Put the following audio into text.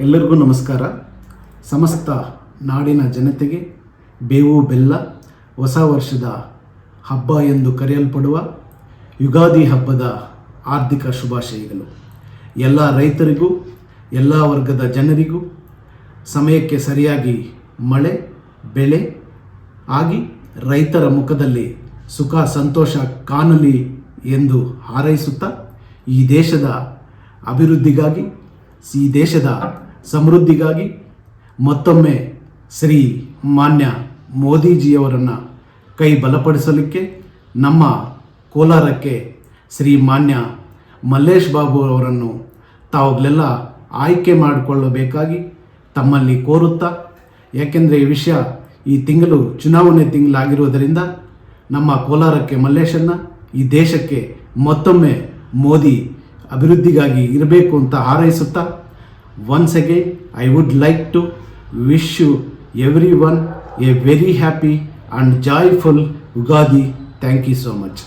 ಎಲ್ಲರಿಗೂ ನಮಸ್ಕಾರ. ಸಮಸ್ತ ನಾಡಿನ ಜನತೆಗೆ ಬೇವು ಬೆಲ್ಲ ಹೊಸ ವರ್ಷದ ಹಬ್ಬ ಎಂದು ಕರೆಯಲ್ಪಡುವ ಯುಗಾದಿ ಹಬ್ಬದ ಆರ್ಥಿಕ ಶುಭಾಶಯಗಳು. ಎಲ್ಲ ರೈತರಿಗೂ, ಎಲ್ಲ ವರ್ಗದ ಜನರಿಗೂ ಸಮಯಕ್ಕೆ ಸರಿಯಾಗಿ ಮಳೆ, ಬೆಳೆ ಆಗಿ ರೈತರ ಮುಖದಲ್ಲಿ ಸುಖ, ಸಂತೋಷ, ಕಾಣಲಿ ಎಂದು ಹಾರೈಸುತ್ತಾ ಈ ದೇಶದ ಅಭಿವೃದ್ಧಿಗಾಗಿ, ಈ ದೇಶದ ಸಮೃದ್ಧಿಗಾಗಿ ಮತ್ತೊಮ್ಮೆ ಶ್ರೀ ಮಾನ್ಯ ಮೋದಿಜಿಯವರನ್ನು ಕೈ ಬಲಪಡಿಸಲಿಕ್ಕೆ ನಮ್ಮ ಕೋಲಾರಕ್ಕೆ ಶ್ರೀ ಮಾನ್ಯ ಮಲ್ಲೇಶ್ ಬಾಬು ಅವರನ್ನು ತಾವುಗಳೆಲ್ಲ ಆಯ್ಕೆ ಮಾಡಿಕೊಳ್ಳಬೇಕಾಗಿ ತಮ್ಮಲ್ಲಿ ಕೋರುತ್ತಾ, ಯಾಕೆಂದರೆ ಈ ವಿಷಯ ಈ ತಿಂಗಳು ಚುನಾವಣೆ ತಿಂಗಳಾಗಿರುವುದರಿಂದ ನಮ್ಮ ಕೋಲಾರಕ್ಕೆ ಮಲ್ಲೇಶನ್ನ, ಈ ದೇಶಕ್ಕೆ ಮತ್ತೊಮ್ಮೆ ಮೋದಿ ಅಭಿವೃದ್ಧಿಗಾಗಿ ಇರಬೇಕು ಅಂತ ಹಾರೈಸುತ್ತಾ Once again, I would like to wish you everyone a very happy and joyful Ugadi. Thank you so much.